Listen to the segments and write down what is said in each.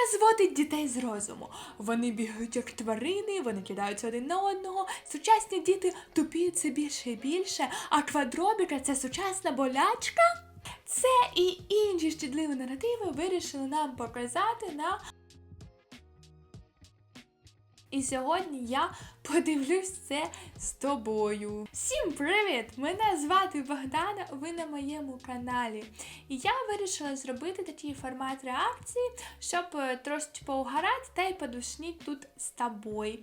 яка зводить дітей з розуму. Вони бігають як тварини, вони кидаються один на одного. Сучасні діти тупіють все більше і більше, а квадробіка це сучасна болячка. Це і інші щадливі наративи вирішили нам показати на. І сьогодні я подивлюсь це з тобою. Всім привіт! Мене звати Богдана, ви на моєму каналі. І я вирішила зробити такий формат реакції, щоб е, трошки поугарати та й подушніть тут з тобою.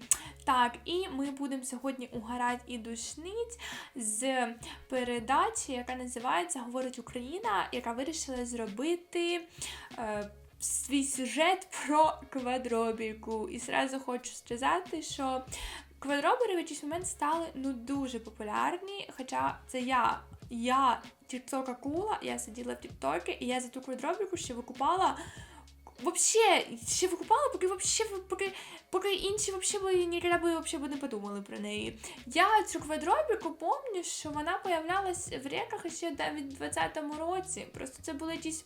Так, і ми будемо сьогодні угорати і душніть з передачі, яка називається Говорить Україна, яка вирішила зробити. Е, свій сюжет про квадробіку. І зразу хочу сказати, що квадробери в якийсь момент стали ну дуже популярні. Хоча це я, я тіктока кула, я сиділа в тіктокі, і я за ту квадробіку ще викупала. Вообще, ще викупала, поки вообще, поки, поки інші би ніколи би вообще не подумали про неї. Я цю квадробіку пам'ятаю, що вона появлялась в реках ще в 20-му році. Просто це були якісь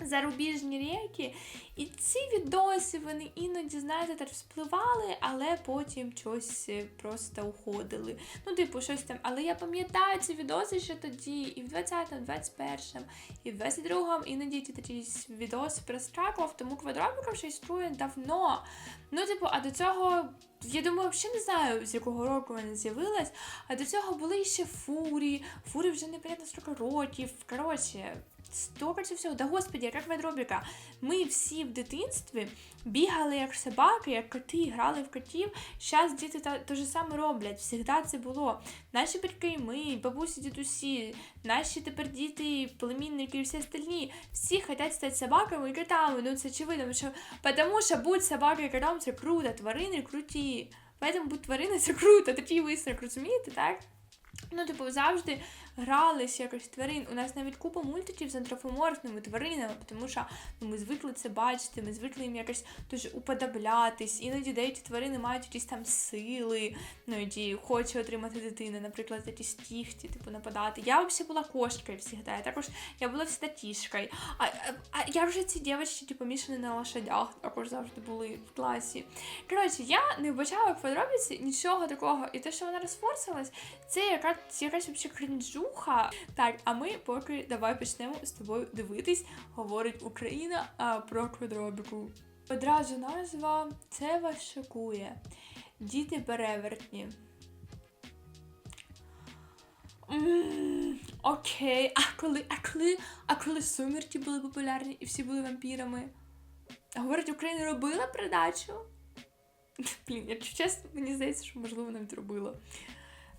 зарубіжні реки, і ці відоси вони іноді, знаєте, так вспливали, але потім щось е, просто уходили. Ну, типу, щось там. Але я пам'ятаю ці відоси ще тоді, і в 20-му, 21-му, і в 22-му іноді ті такі відоси проскакував, тому квадробіка вже існує давно. Ну, типу, а до цього. Я думаю, взагалі не знаю, з якого року вона з'явилась, а до цього були ще фурі. Фурі вже непонятно скільки років. Коротше, столько це всього. Да господи, яка квадробіка. Ми всі в дитинстві бігали як собаки, як коти, грали в котів. Зараз діти та, те ж саме роблять. Всегда це було. Наші батьки, ми, бабусі, дідусі, наші тепер діти, племінники і всі остальні. Всі хочуть стати собаками і котами. Ну це очевидно, що тому що будь собакою і котом це круто, тварини круті. Поэтому будь тварини це круто, такий висновок, розумієте, так? Ну, типу, завжди грались якось тварин. У нас навіть купа мультиків з антропоморфними тваринами, тому що ну, ми звикли це бачити, ми звикли їм якось дуже уподоблятись. Іноді деякі тварини мають якісь там сили, ну, які хоче отримати дитина, наприклад, якісь кіхті, типу, нападати. Я взагалі була кошкою завжди, також я була всегда тішкою. А, а, а я вже ці дівчатки, типу, помішані на лошадях, також завжди були в класі. Коротше, я не вбачала в квадробіці нічого такого. І те, що вона розфорсилась, це якась якась взагалі крінжуха. Так, а ми поки давай почнемо з тобою дивитись, говорить Україна а, про квадробіку. Одразу назва це вас шокує. Діти перевертні. М, Окей, а коли, а коли, а коли сумерки були популярні і всі були вампірами? Говорить, Україна робила передачу? Блін, якщо чесно, мені здається, що можливо навіть робила.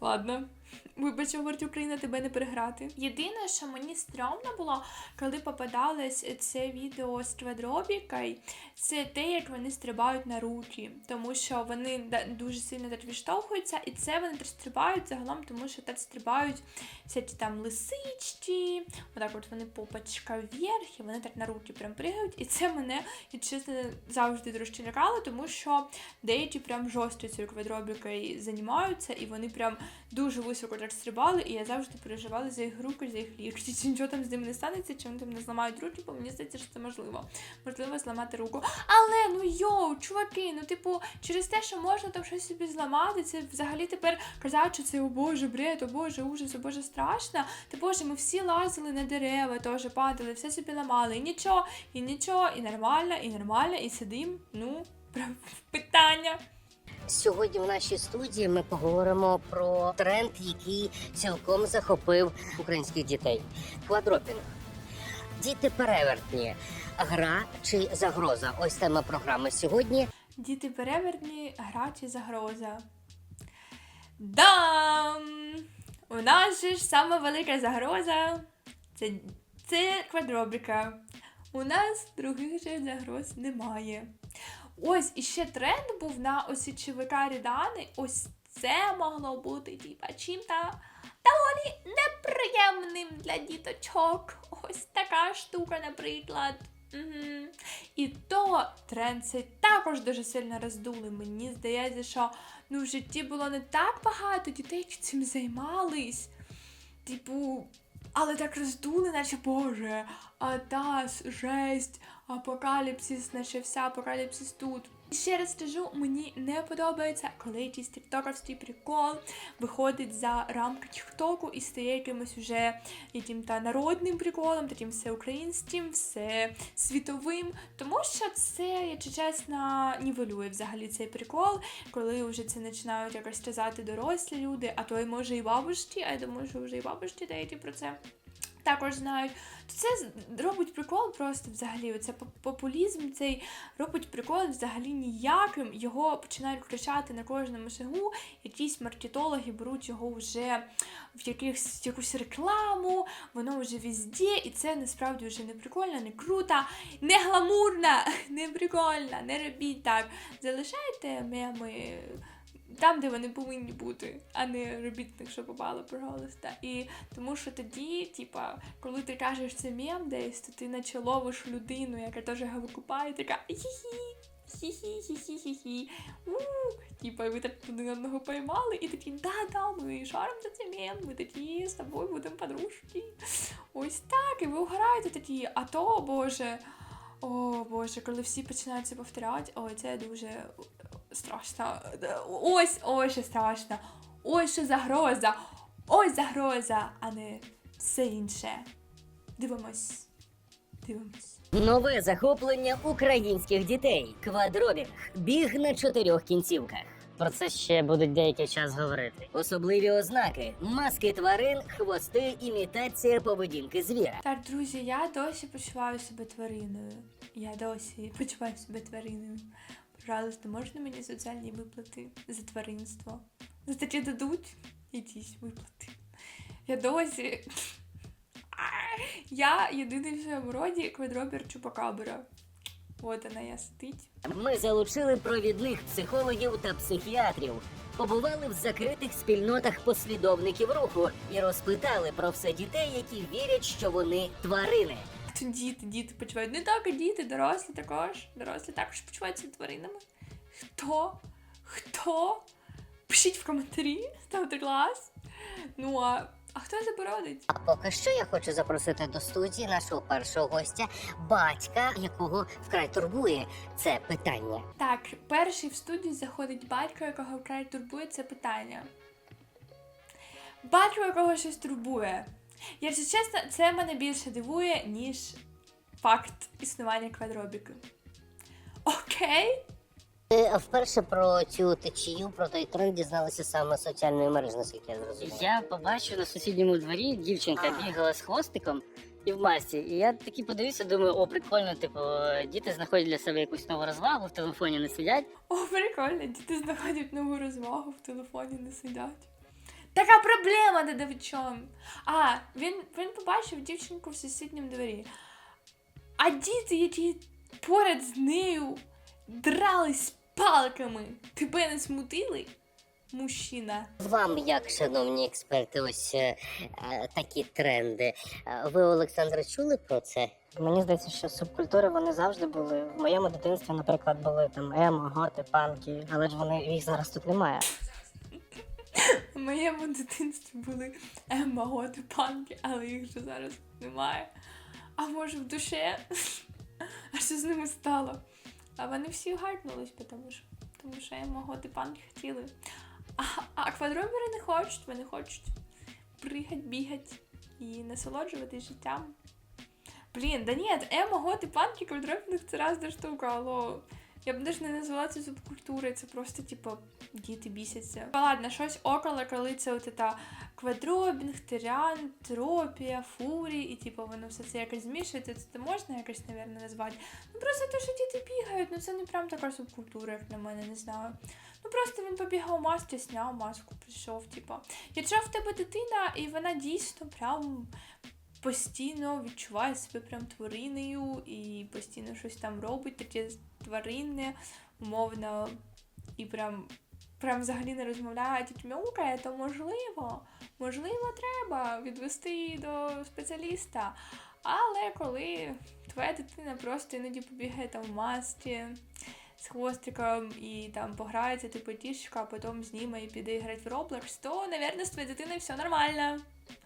Ладно. Вибач, говорить Україна, тебе не переграти. Єдине, що мені стрьомно було, коли попадалось це відео з квадробікою, це те, як вони стрибають на руки, тому що вони дуже сильно так відштовхуються, і це вони так стрибають загалом, тому що так стрибають всякі там лисички, отак от вони попачка вверх, і вони так на руки прям пригають. І це мене, якщо чесно, завжди трошки лякало, тому що деякі прям жорстко цією квадробікою займаються, і вони прям дуже високо так стрибали, і я завжди переживала за їх руки, за їх лікті. Чи нічого там з ними не станеться, чи вони там не зламають руки, бо мені здається, що це можливо. Можливо, зламати руку. Але ну йоу, чуваки, ну типу, через те, що можна там щось собі зламати, це взагалі тепер казати, що це о Боже, бред, о Боже, ужас, о Боже, страшно. Та Боже, ми всі лазили на дерева, теж падали, все собі ламали. І нічого, і нічого, і нормально, і нормально, і сидим. Ну, питання. Сьогодні в нашій студії ми поговоримо про тренд, який цілком захопив українських дітей. Квадропінг. Діти перевертні. Гра чи загроза? Ось тема програми сьогодні. Діти перевертні, гра чи загроза. Дам! У нас же ж сама велика загроза. Це, це квадробіка. У нас других же загроз немає. Ось іще тренд був на ось Рідани. Ось це могло бути типа чим-то доволі неприємним для діточок. Ось така штука, наприклад. Угу. І то тренд цей також дуже сильно роздули. Мені здається, що ну, в житті було не так багато дітей, які цим займались. Типу, але так роздули, наче Боже, а та жесть, апокаліпсис наче вся апокаліпсис тут. Ще раз скажу, мені не подобається, коли якийсь тіктоковський прикол виходить за рамки тіктоку і стає якимось уже яким та народним приколом, таким всеукраїнським, все світовим. Тому що це, якщо чесно, нівелює взагалі цей прикол, коли вже це починають якось сказати дорослі люди, а то й може і бабушки, а я думаю, що вже і бабушки деякі про це. Також знають, то це робить прикол просто взагалі. Оце поп- популізм цей робить прикол взагалі ніяким. Його починають кричати на кожному шагу. Якісь маркетологи беруть його вже в якихось якусь рекламу, воно вже везде, і це насправді вже не прикольно, не круто, не гламурно, не прикольно, не робіть так. Залишайте меми там, де вони повинні бути, а не робіть так, що попало, пожалуйста. І тому що тоді, типа, коли ти кажеш це мем десь, то ти наче ловиш людину, яка теж його викупає, така хі-хі. Хі-хі-хі-хі-хі. У, Типа, ви так один одного поймали, і такі, да-да, ми шаром за це мем, ми такі з тобою будемо подружки. Ось так, і ви угораєте такі, а то, боже, о боже, коли всі починають це повторяти, ой, це дуже страшно. Ось, ось що страшно. Ось що загроза. Ось загроза, а не все інше. Дивимось. Дивимось. Нове захоплення українських дітей. Квадробінг. Біг на чотирьох кінцівках. Про це ще будуть деякий час говорити. Особливі ознаки: маски тварин, хвости, імітація поведінки звіра. Так, друзі, я досі почуваю себе твариною. Я досі почуваю себе твариною. Пожалуйста, можна мені соціальні виплати за тваринство? За таке дадуть якісь виплати. Я досі. Я єдиний в своєму роді квадробір Чупакабра. От вона я сидить. Ми залучили провідних психологів та психіатрів. Побували в закритих спільнотах послідовників руху і розпитали про все дітей, які вірять, що вони тварини. Діти, діти почувають. Не тільки діти, дорослі також. Дорослі також почуваються тваринами. Хто? Хто? Пишіть в коментарі, ставте клас. Ну а, а хто заборонить? А поки що я хочу запросити до студії нашого першого гостя, батька, якого вкрай турбує це питання. Так, перший в студію заходить батько, якого вкрай турбує це питання. Батько, якого щось турбує. Якщо чесно, це мене більше дивує, ніж факт існування квадробіки. Окей? Е, Вперше про цю течію, про той тренд дізналися саме з соціальної мережі, наскільки я зрозумів. Я побачив на сусідньому дворі дівчинка бігала з хвостиком і в масці. І я таки подивився, думаю, о, прикольно, типу, діти знаходять для себе якусь нову розвагу, в телефоні не сидять. О, прикольно, діти знаходять нову розвагу в телефоні, не сидять. Така проблема, де в чому. А, він, він побачив дівчинку в сусідньому дворі. А діти, які поряд з нею дрались палками, тебе не смутили? Мужчина. Вам, як шановні експерти, ось е, е, такі тренди. Е, Ви, Олександре, чули про це? Мені здається, що субкультури вони завжди були. В моєму дитинстві, наприклад, були там емо, готи, панки, але ж вони їх зараз тут немає. В моєму дитинстві були Емма, готи, панки, але їх вже зараз немає. А може в душе? А що з ними стало? А вони всі гайкнулись, тому що, тому що Емма, панки хотіли. А, а квадробери не хочуть, вони хочуть пригать, бігати і насолоджуватись життям. Блін, да ні, Емо, готи, панки, квадроберних це разна штука, алло. Я б навіть не назвала це субкультурою, це просто, типу, діти бісяться. Та Ладно, щось около, коли це от ета квадробінг, тиран, тропія, фурі, і типу воно все це якось змішується, це, це можна якось, напевно, назвати. Ну просто те, що діти бігають, ну це не прям така субкультура, як на мене, не знаю. Ну просто він побігав масці, зняв маску, прийшов, типу. Якщо в тебе дитина, і вона дійсно прям постійно відчуває себе прям твариною і постійно щось там робить, таке тваринне, умовно, і прям, прям взагалі не розмовляє, тільки мяукає, то можливо, можливо, треба відвести її до спеціаліста. Але коли твоя дитина просто іноді побігає там в масці з хвостиком і там пограється типу тішка, а потім зніме і піде грати в Roblox, то, напевно, з твоєю дитиною все нормально.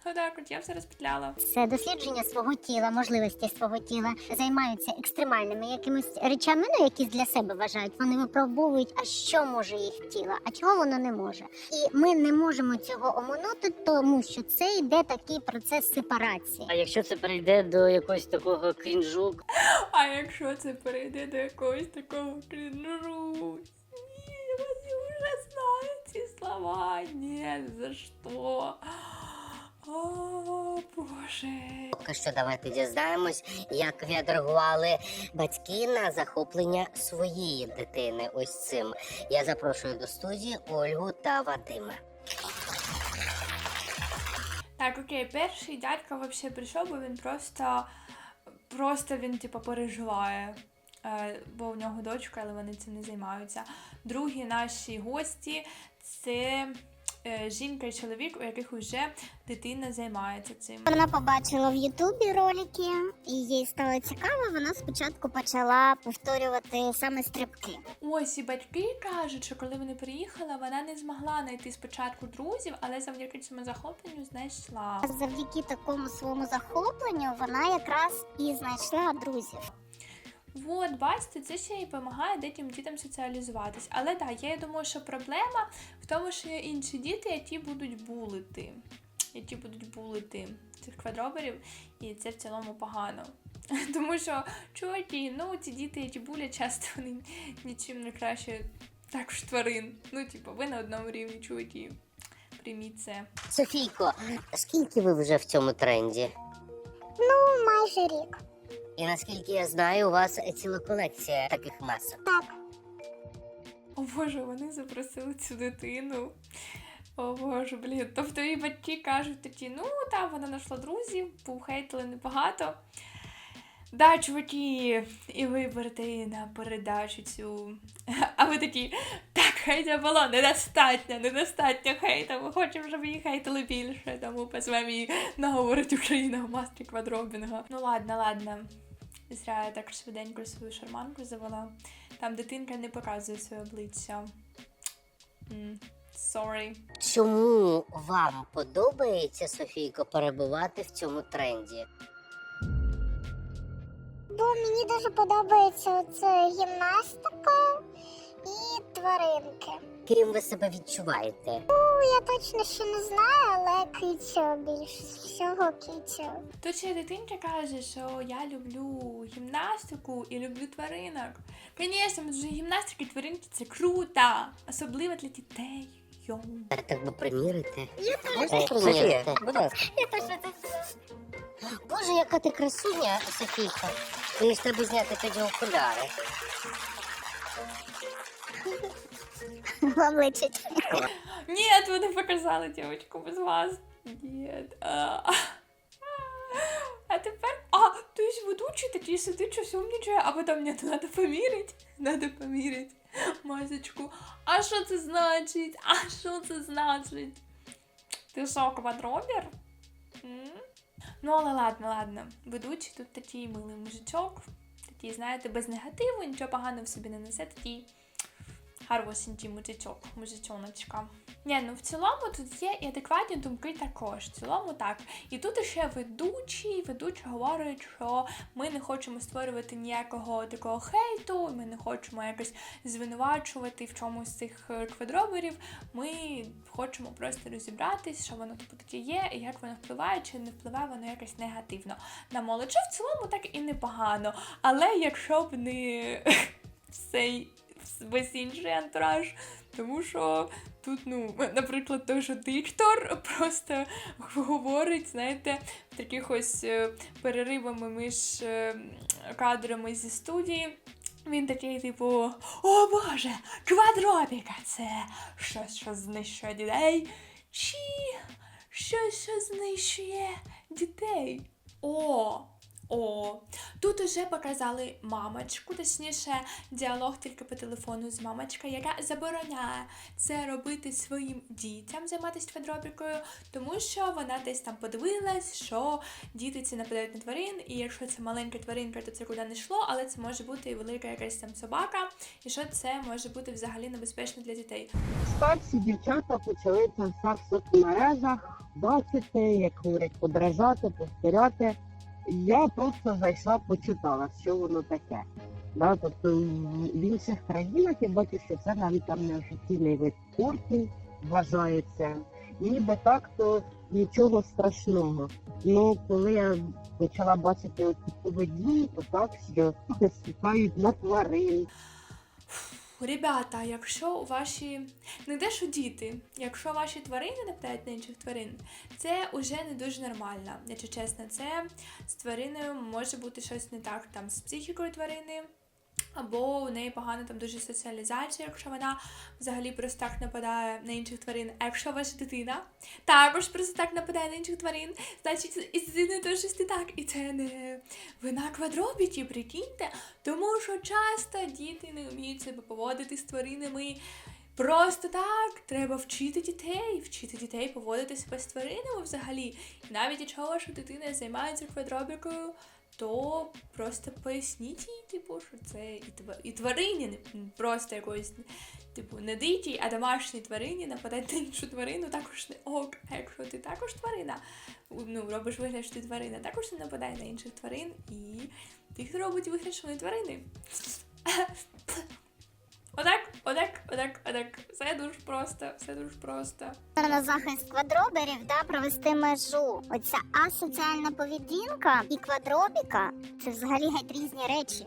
Отак от я все розпетляла. Це дослідження свого тіла, можливості свого тіла займаються екстремальними якимись речами, ну які для себе вважають. Вони випробовують, а що може їх тіло, а чого воно не може. І ми не можемо цього оминути, тому що це йде такий процес сепарації. А якщо це прийде до якогось такого крінжу, А якщо це перейде до якогось такого крінжу? Ні, я вже знаю ці слова. Ні, за що? Поки що давайте дізнаємось, як відреагували батьки на захоплення своєї дитини. Ось цим. Я запрошую до студії Ольгу та Вадима. Так, окей, перший дядько вообще прийшов, бо він просто, просто він, типу, переживає. Е, бо у нього дочка, але вони цим не займаються. Другі наші гості це жінка і чоловік, у яких вже дитина займається цим. Вона побачила в Ютубі ролики, і їй стало цікаво. Вона спочатку почала повторювати саме стрибки. Ось і батьки кажуть, що коли вони приїхали, вона не змогла знайти спочатку друзів, але завдяки цьому захопленню знайшла. Завдяки такому своєму захопленню вона якраз і знайшла друзів. От, бачите, це ще й допомагає дитям дітям соціалізуватись. Але так, я думаю, що проблема в тому, що є інші діти, які будуть булити. Які будуть булити цих квадроберів, і це в цілому погано. Тому що, чуваки, ну ці діти, які булять, часто вони нічим не краще також тварин. Ну, типу, ви на одному рівні, чуваки. Прийміть це. Софійко, скільки ви вже в цьому тренді? Ну, майже рік. І наскільки я знаю, у вас ціла колекція таких масок. Так. О Боже, вони запросили цю дитину. О Боже, блін. Тобто і батьки кажуть такі, ну там вона знайшла друзів, поухейтили небагато. Да, чуваки, і ви берете на передачу цю. А ви такі, так, хейта було недостатньо, недостатньо хейта. Ми хочемо, щоб її хейтили більше, тому позвемо її наговорить Україна в мастрі квадробінга. Ну ладно, ладно. Зря я так швиденько свою шарманку завела. Там дитинка не показує своє обличчя. М, Sorry. Чому вам подобається, Софійко, перебувати в цьому тренді? Бо мені дуже подобається це гімнастика і тваринки. Ким ви себе відчуваєте? Ну, я точно ще не знаю, але кицю більш всього кицю. Тут ще дитинка каже, що я люблю гімнастику і люблю тваринок. Звісно, вже гімнастика і тваринки це круто, особливо для дітей. Так, так би примірити? Я Можна примірити? Будь ласка. Я точно Боже, яка ти красуня, Софійка. Мені ж треба зняти тоді окуляри. Вам личить. Ні, вони показали дівчинку без вас. Ні. А, тепер. А, то есть ведучий такий сидить, щось умнічає, а потім мені треба поміряти. Надо поміряти масочку. А що це значить? А що це значить? Ти що, квадробір? Ну, але ладно, ладно. Ведучий тут такий милий мужичок. Такий, знаєте, без негативу, нічого поганого в собі не несе, такий гарвосінький мужичок, мужичоночка. Ні, ну в цілому тут є і адекватні думки також. В цілому так. І тут ще ведучий, ведучий говорить, що ми не хочемо створювати ніякого такого хейту, ми не хочемо якось звинувачувати в чомусь цих е, квадроберів. Ми хочемо просто розібратись, що воно типу таке є, і як воно впливає, чи не впливає воно якось негативно на молодь. В цілому так і непогано. Але якщо б не цей весь інший антураж, тому що тут, ну, наприклад, той же диктор просто говорить, знаєте, таких ось е, переривами між е, кадрами зі студії. Він такий, типу, о Боже, квадробіка, це щось, що знищує дітей, чи щось, що знищує дітей. О, о, тут уже показали мамочку, точніше, діалог тільки по телефону з мамочкою, яка забороняє це робити своїм дітям, займатися квадробікою, тому що вона десь там подивилась, що діти ці нападають на тварин, і якщо це маленька тваринка, то це куди не йшло, але це може бути і велика якась там собака, і що це може бути взагалі небезпечно для дітей. Старші дівчата почали все в соцмережах бачити, як говорять, подражати, повторяти. Я просто зайшла, почитала, що воно таке. Да, тобто в- інших країнах я бачу, що це навіть там неофіційний вид спорту вважається. Ніби так, то нічого страшного. Ну, коли я почала бачити такі події, то так, що ступають на тварин, Ребята, якщо ваші не те, що діти, якщо ваші тварини нападають на інших тварин, це уже не дуже нормально. Якщо чесно, це з твариною може бути щось не так там з психікою тварини. Або у неї погана там дуже соціалізація, якщо вона взагалі просто так нападає на інших тварин. А якщо ваша дитина також просто так нападає на інших тварин, значить і з дитиною щось не так. І це не вина квадробіті, прикиньте. Тому що часто діти не вміють себе поводити з тваринами. Просто так, треба вчити дітей, вчити дітей поводити себе з тваринами взагалі. І навіть якщо ваша дитина займається квадробікою, то просто поясніть їй, типу, що це і, і тварині, просто якоїсь, типу, не дикій, а домашній тварині нападати на іншу тварину також не ок. А якщо ти також тварина, ну, робиш вигляд, що ти тварина, також не нападай на інших тварин і тих, робить вигляд, що вони тварини. Отак, отак, отак, отак. Все дуже просто, все дуже просто. на захист квадроберів да, провести межу. Оця асоціальна поведінка і квадробіка це взагалі геть різні речі.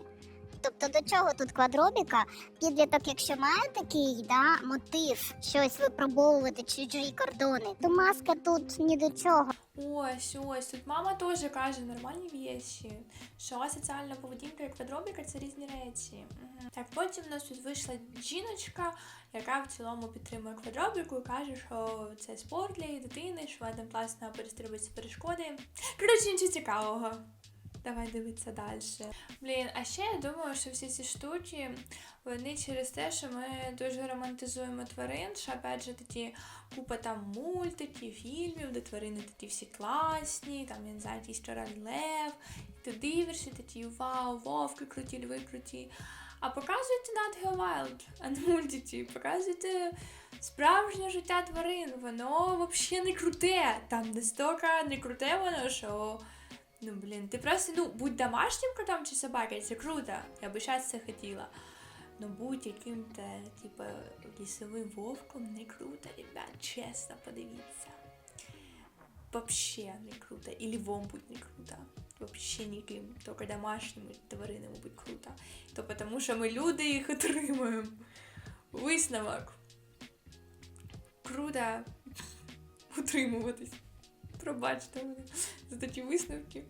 Тобто до чого тут квадробіка? Підліток, якщо має такий да, мотив щось випробовувати чужі кордони, то маска тут ні до чого. Ось, ось, тут мама теж каже нормальні вещі, що соціальна поведінка і квадробіка це різні речі. Мгм. Так, потім у нас тут вийшла жіночка, яка в цілому підтримує квадробіку і каже, що це спорт для її дитини, що вона там класно перестрибується перешкоди. Коротше, нічого цікавого. Давай дивитися далі. Блін, а ще я думаю, що всі ці штуки, вони через те, що ми дуже романтизуємо тварин, що опять же такі купа там мультиків, фільмів, де тварини такі всі класні, там, я якийсь король лев, і ти дивишся, такі вау, вовки круті, льви круті. А показуйте Nat Geo Wild, а не мультики, показуйте справжнє життя тварин, воно взагалі не круте. Там настільки не круте воно, що. Ну, блін, ти просто, ну, будь домашнім котом чи собакою, це круто. Я би щас це хотіла. Ну, будь яким-то, типа, лісовим вовком не круто, ребят, чесно, подивіться. Вообще не круто. І львом будь не круто. Вообще ніким. Тільки домашніми тваринами будь круто. То потому що ми люди їх отримуємо. Висновок. Круто утримуватись. Пробачте мене за такі висновки.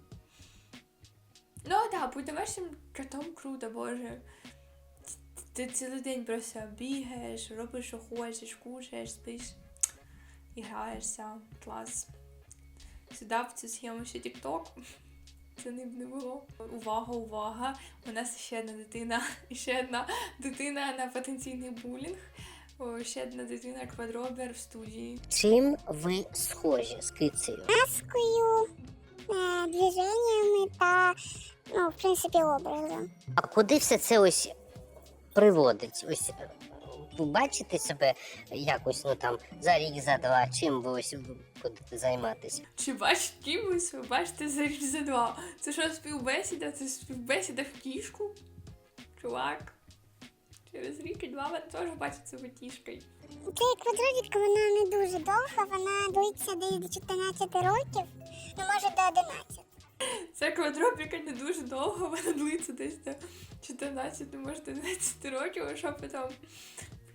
Ну так, будь домашнім котом круто, боже. Ти цілий день просто бігаєш, робиш, що хочеш, кушаєш, спиш і граєшся. Клас. Сюди в цю схему ще TikTok. Це не б не було. Увага, увага! У нас ще одна дитина, ще одна дитина на потенційний булінг. О, ще одна дитина квадробер в студії. Чим ви схожі з кицею? Маскою, е, движеннями та, ну, в принципі, образом. А куди все це ось приводить? Ось ви бачите себе якось, ну там за рік, за два, чим ви ось будете займатися? Чи бачить кимось, ви бачите за річ за два. Це що співбесіда? Це співбесіда в кішку? Чувак. Через рік і два мене теж бачить себе кішкою. Ця квадробітка, вона не дуже довга, вона длиться десь до 14 років, ну може до 11. Ця квадробіка не дуже довго, вона длиться десь до 14, ну може 12 років, а що потім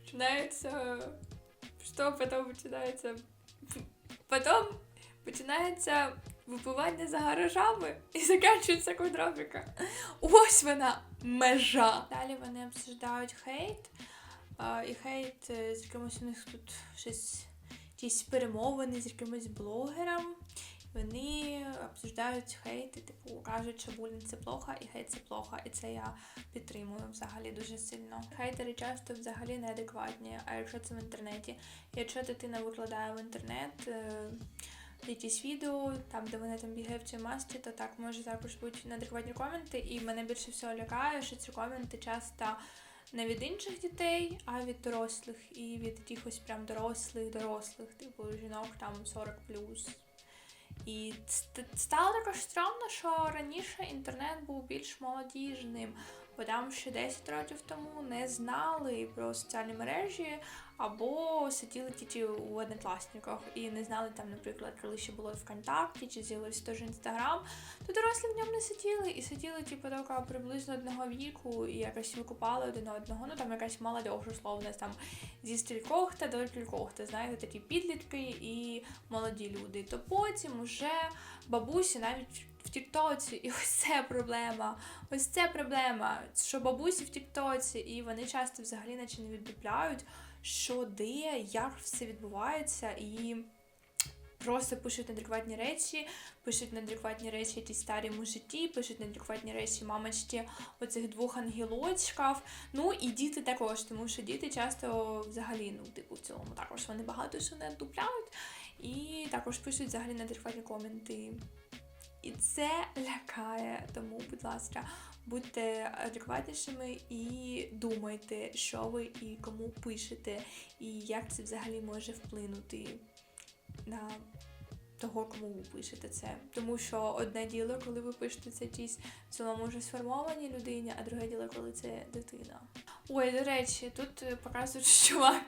починається. Що потім починається? Потім починається випивання за гаражами і закінчується квадробіка. Ось вона межа. Далі вони обсуждають хейт. І хейт е, з якимось у них тут щось якісь перемовини з якимось блогером. Вони обсуждають хейт і типу кажуть, що булінг це плохо, і хейт це плохо, і це я підтримую взагалі дуже сильно. Хейтери часто взагалі неадекватні. А якщо це в інтернеті, якщо дитина викладає в інтернет. Якісь відео, там, де вони там бігають в цій масці, то так може також бути неадекватні коменти. І мене більше всього лякає, що ці коменти часто не від інших дітей, а від дорослих. І від якихось прям дорослих, дорослих, типу жінок там 40 І стало також странно, що раніше інтернет був більш молодіжним, бо там ще 10 років тому не знали про соціальні мережі, або сиділи тільки у однокласниках і не знали там, наприклад, коли ще було ВКонтакті чи з'явився теж інстаграм, то дорослі в ньому не сиділи і сиділи, типу, така приблизно одного віку і якось викупали один одного. Ну там якась молодь, условно, там зі стількох та до кількох, та знаєте, такі підлітки і молоді люди. То потім уже бабусі навіть в Тіктоці, і ось це проблема. Ось це проблема, що бабусі в Тіктоці, і вони часто взагалі наче не віддупляють, що де, як все відбувається, і просто пишуть неадекватні речі, пишуть неадекватні речі якісь старому житті, пишуть неадекватні речі мамочці оцих двох ангелочків. Ну і діти також, тому що діти часто взагалі, ну, типу, в цілому також вони багато що не дупляють, і також пишуть взагалі неадекватні коменти. І це лякає, тому, будь ласка, будьте адекватнішими і думайте, що ви і кому пишете, і як це взагалі може вплинути на того, кому ви пишете це. Тому що одне діло, коли ви пишете це якійсь в цілому вже сформованій людині, а друге діло, коли це дитина. Ой, до речі, тут е, показують, що чувак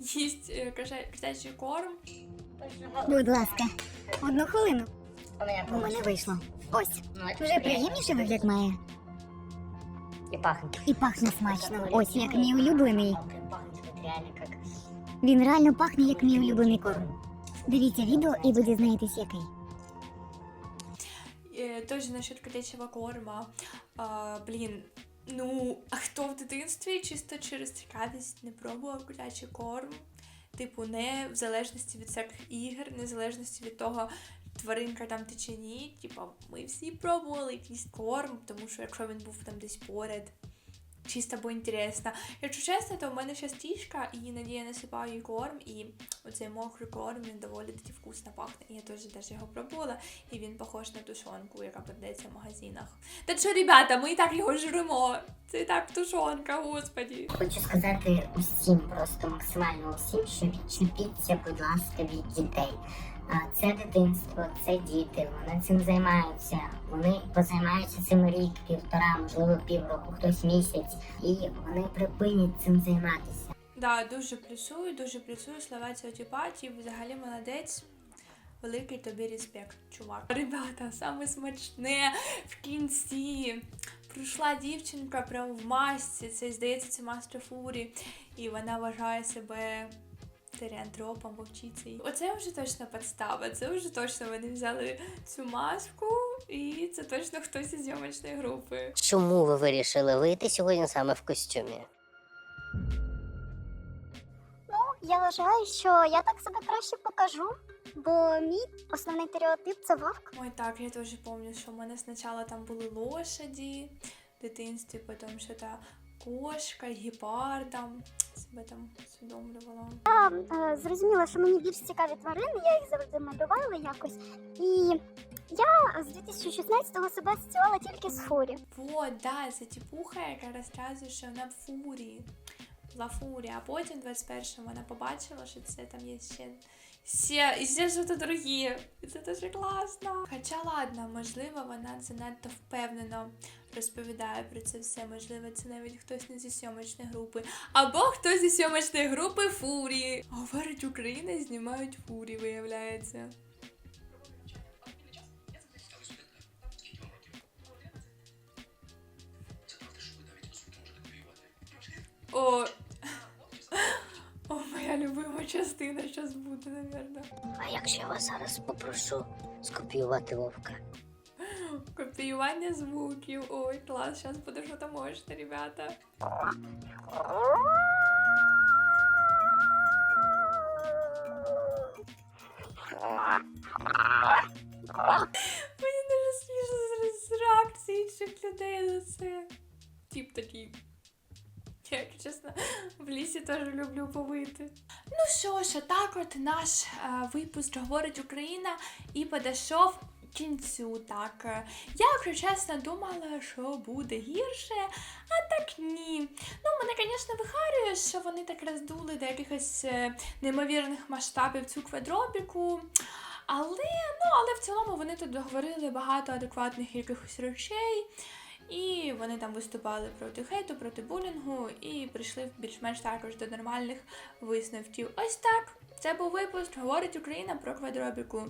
їсть е, козячий корм. Будь ласка, одну хвилину. У мене вийшло. Ось. Ну, Вже приємніше вигляд має. І пахне. І пахне смачно. Ось як мій улюблений. Він реально пахне як мій улюблений корм. Дивіться відео і ви дізнаєтесь який. Е, насчет котячого корма. А, блін, ну, а хто в дитинстві чисто через цікавість не пробував котячий корм? Типу, не в залежності від всяких ігор, не в залежності від того, тваринка там ти ні. Типу, ми всі пробували якийсь корм, тому що якщо він був там десь поряд. Чисто бо інтересно. Якщо чесно, то в мене ще стічка, і іноді я насипаю їй корм, і оцей мокрий корм він доволі таки вкусно пахне. І я теж теж його пробувала, і він похож на тушонку, яка продається в магазинах. Та що, ребята, ми і так його жремо. Це і так тушонка, господі. Хочу сказати усім, просто максимально усім, що відчепіться, будь ласка, від дітей. Це дитинство, це діти, вони цим займаються. Вони позаймаються цим рік, півтора, можливо, півроку, хтось місяць, і вони припинять цим займатися. Да, дуже плюсую, дуже плюсую. Слова цього тіпаті. Взагалі молодець. Великий тобі респект, чувак. Ребята, саме смачне в кінці. Прийшла дівчинка прямо в масці. Це здається, це Мастер Фурі. І вона вважає себе теріантропом, вовчицею. Оце вже точно підстава. Це вже точно вони взяли цю маску, і це точно хтось із зйомочної групи. Чому ви вирішили вийти сьогодні саме в костюмі? Ну, я вважаю, що я так себе краще покажу, бо мій основний стереотип це вовк. Ой, так, я теж пам'ятаю, що в мене спочатку там були лошаді в дитинстві, потім що та кошка, гепард там себе там усвідомлювала. Е, Зрозуміла, що мені більш цікаві тварини, я їх завжди малювала якось. І я з 2016-го себе асоціювала тільки з фурі. Вот, да, це тіпуха, яка розказує, що вона в фурі. Була фурі, а потім 21-му вона побачила, що це там є ще. Ще, і ще що то другі. Це дуже класно. Хоча ладно, можливо, вона занадто впевнено розповідає про це все. Можливо, це навіть хтось не зі сьомочної групи. Або хтось зі сьомочної групи фурі. Говорить, Україна знімають фурі, виявляється. О, частина зараз буде, напевно. А якщо я вас зараз попрошу скопіювати вовка? Копіювання звуків. Ой, клас, зараз буде що то можете, ребята. Мені дуже смішно з- реакції інших людей на це. Тіп такий. Я, як чесно, в лісі теж люблю повити. Ну що ж, так от наш е, випуск говорить Україна і подійшов кінцю. Так, Е, я, якщо чесно, думала, що буде гірше, а так ні. Ну, мене, звісно, вихарює, що вони так роздули до якихось е, неймовірних масштабів цю квадробіку. Але, ну, але в цілому вони тут договорили багато адекватних якихось речей. І вони там виступали проти хейту, проти булінгу і прийшли більш-менш також до нормальних висновків. Ось так. Це був випуск Говорить Україна про квадробіку.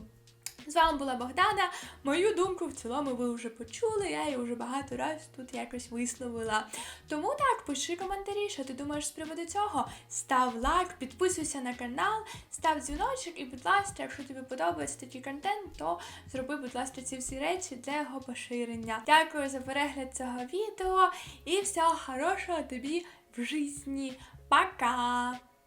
З вами була Богдана. Мою думку в цілому ви вже почули, я її вже багато разів тут якось висловила. Тому так, пиши коментарі, що ти думаєш з приводу цього. Став лайк, підписуйся на канал, став дзвіночок і, будь ласка, якщо тобі подобається такий контент, то зроби, будь ласка, ці всі речі для його поширення. Дякую за перегляд цього відео і всього хорошого тобі в житті. Пока!